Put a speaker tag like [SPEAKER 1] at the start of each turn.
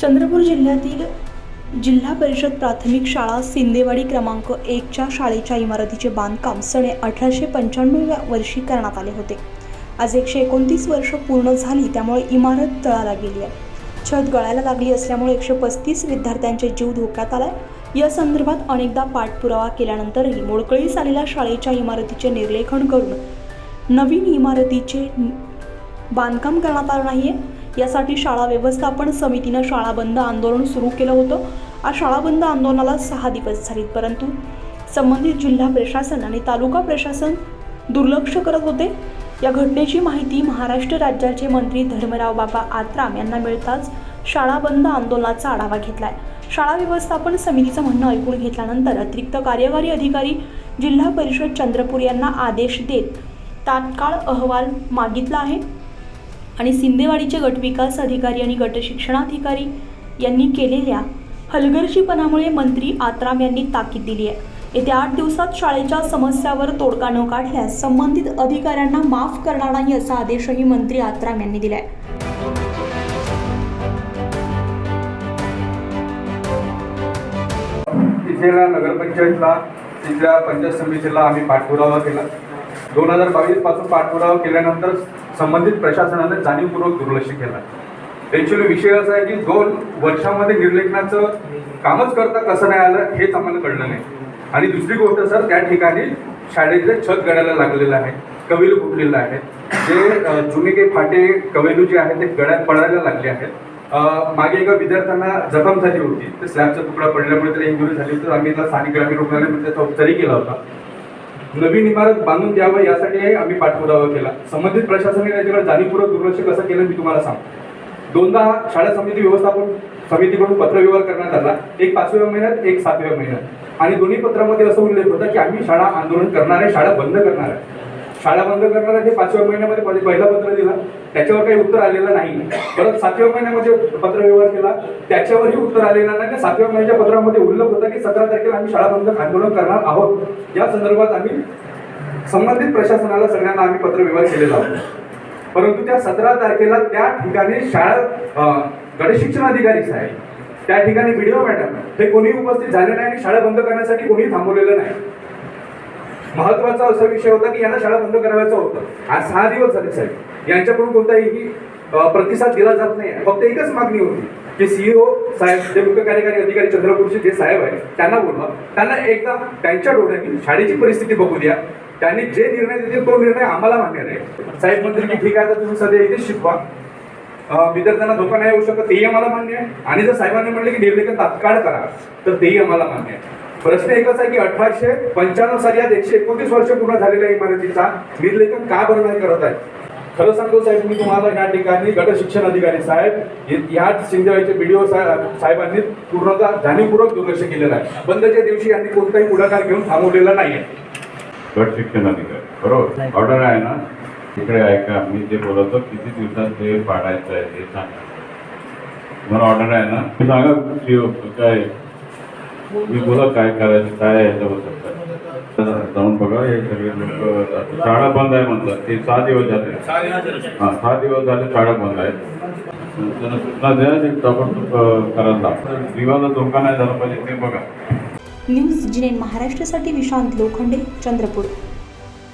[SPEAKER 1] चंद्रपूर जिल्ह्यातील जिल्हा परिषद प्राथमिक शाळा सिंदेवाडी क्रमांक एकच्या शाळेच्या इमारतीचे बांधकाम सणे अठराशे पंच्याण्णव वर्षी करण्यात आले होते. आज एकशे एकोणतीस वर्ष पूर्ण झाली त्यामुळे इमारत तळाला गेली आहे. छत गळायला लागली असल्यामुळे एकशे पस्तीस विद्यार्थ्यांचे जीव धोक्यात आला या संदर्भात अनेकदा पाठपुरावा केल्यानंतरही मोडकळीस आलेल्या शाळेच्या इमारतीचे निर्लेखन करून नवीन इमारतीचे बांधकाम करण्यात आलं नाही आहे यासाठी शाळा व्यवस्थापन समितीनं शाळा बंद आंदोलन सुरू केलं होतं. आज शाळा बंद आंदोलनाला सहा दिवस झालीत परंतु संबंधित जिल्हा प्रशासन आणि तालुका प्रशासन दुर्लक्ष करत होते. या घटनेची माहिती महाराष्ट्र राज्याचे मंत्री धर्मराव बाबा आत्राम यांना मिळताच शाळा बंद आंदोलनाचा आढावा घेतलाय. शाळा व्यवस्थापन समितीचं म्हणणं ऐकून घेतल्यानंतर अतिरिक्त कार्यकारी अधिकारी जिल्हा परिषद चंद्रपूर यांना आदेश देत तात्काळ अहवाल मागितला आहे. आणि सिंदेवाडीचे गटविकास अधिकारी आणि गटशिक्षणाधिकारी यांनी केलेल्या हलगर्जीपणामुळे मंत्री आत्राम यांनी ताकीद दिली आहे. येत्या आठ दिवसात शाळेच्या समस्यावर तोडगा न काढल्यास संबंधित अधिकाऱ्यांना माफ करणार नाही असा आदेशही मंत्री आत्राम यांनी दिलाय.
[SPEAKER 2] नगरपंचायतला तिथल्या पंचायत समितीला आम्ही पाठपुरावा केला. दोन हजार बावीसपासून पाठपुरावा केल्यानंतर संबंधित प्रशासनाने जाणीवपूर्वक दुर्लक्ष केला. ॲक्च्युली विषय असा आहे की दोन वर्षामध्ये निर्लेखनाचं कामच करता कसं नाही आलं हेच आम्हाला कळलं नाही. आणि दुसरी गोष्ट सर त्या ठिकाणी शाळेचे छत गडायला लागलेलं आहे कवेलू फुटलेलं आहे. जे जुने काही फाटे कवेलू जे आहेत ते गळ्यात पडायला लागले आहेत. मागे एका विद्यार्थ्यांना जखम झाली होती. ते स्लॅबचा तुकडा पडल्यामुळे त्याला इंजुरी झाली तर आम्ही त्याला स्थानिक ग्रामीण रुग्णालयामध्ये त्याचा उपचारही केला होता. नवीन इमारत बांधून द्यावं यासाठी आम्ही पाठपुरावा केला. संबंधित प्रशासनाने त्याच्याकडे जाणीवपूर्वक दुर्लक्ष कसं केलं मी तुम्हाला सांगतो. दोनदा शाळा समिती व्यवस्थापन समितीकडून पत्रव्यवहार करण्यात आला. एक पाचव्या महिन्यात एक सातव्या महिन्यात. आणि दोन्ही पत्रामध्ये असं उल्लेख होता की आम्ही शाळा आंदोलन करणार आहे शाळा बंद करणार. आहे शाळा बंद करणार आहे पाचव्या महिन्यामध्ये माझे पहिला पत्र दिला त्याच्यावर काही उत्तर आलेलं नाही. परत सातव्या महिन्यामध्ये पत्रव्यवहार केला त्याच्यावरही उत्तर आलेलं नाही. आणि सातव्या महिन्याच्या पत्रामध्ये उल्लेख होता की सतरा तारखेला आम्ही शाळा बंद आंदोलन करणार आहोत. या संदर्भात आम्ही संबंधित प्रशासनाला सगळ्यांना आम्ही पत्रव्यवहार केलेला आहोत. परंतु त्या सतरा तारखेला त्या ठिकाणी शाळा अं, शिक्षण अधिकारी साहेब त्या ठिकाणी व्हिडिओ मॅडम हे कोणी उपस्थित झाले नाही आणि शाळा बंद करण्यासाठी कोणी थांबवलेलं नाही. महत्त्वाचा असा विषय होता की यांना शाळा बंद करायचं होतं. आज सहा दिवस झाले साहेब. यांच्याकडून कोणताही प्रतिसाद दिला जात नाही. फक्त एकच मागणी होती की सीईओ साहेब जे मुख्य कार्यकारी अधिकारी चंद्रपूरचे जे साहेब आहेत त्यांना बोलवा. त्यांना एकदा त्यांच्या डोळ्यांनी शाळेची परिस्थिती बघू द्या. त्यांनी जे निर्णय दिले तो निर्णय आम्हाला मान्य नाही. साहेब म्हणतील की ठीक आहे तर तुम्ही सध्या इथेच शिकवा. विद्यार्थ्यांना धोका नाही येऊ शकत तेही आम्हाला मान्य आहे. आणि जर साहेबांनी म्हणले की निर्णय तात्काळ करा तर तेही आम्हाला मान्य आहे. प्रश्न एकच आहे की अठराशे पंच्याण्णव साली आज एकशे एकोणतीस वर्ष पूर्ण झालेल्या इमारतीचा निर्लेखन का बरं नाही करत आहे? खरं सांगतो साहेब मी तुम्हाला या ठिकाणी गट शिक्षण अधिकारी साहेब या सिंधवाईचे बीडीओ साहेबांनी पूर्णतः जाणीवपूर्वक दुर्लक्ष केलेलं आहे. बंदच्या दिवशी यांनी कोणताही पुढाकार घेऊन थांबवलेला नाही आहे
[SPEAKER 3] गट शिक्षण अधिकारी बरोबर? ऑर्डर आहे ना? तिकडे ऐका मी जे बोलतो किती दिवसात ते पाडायचं आहे ते सांगा. मला ऑर्डर आहे ना? सांगा काय मी बोला काय करायचं काय याच्याबद्दल जाऊन बघा हे सगळे लोक शाळा बंद आहे म्हणतात ते सहा दिवस झाले. हां सहा दिवस झाले शाळा बंद आहेत. त्यांना सूचना द्या ते ताबडतोब करायला लावा जीवाला धोका नाही झाला पाहिजे ते बघा.
[SPEAKER 1] न्यूज जिनेन महाराष्ट्रासाठी विशांत लोखंडे चंद्रपूर.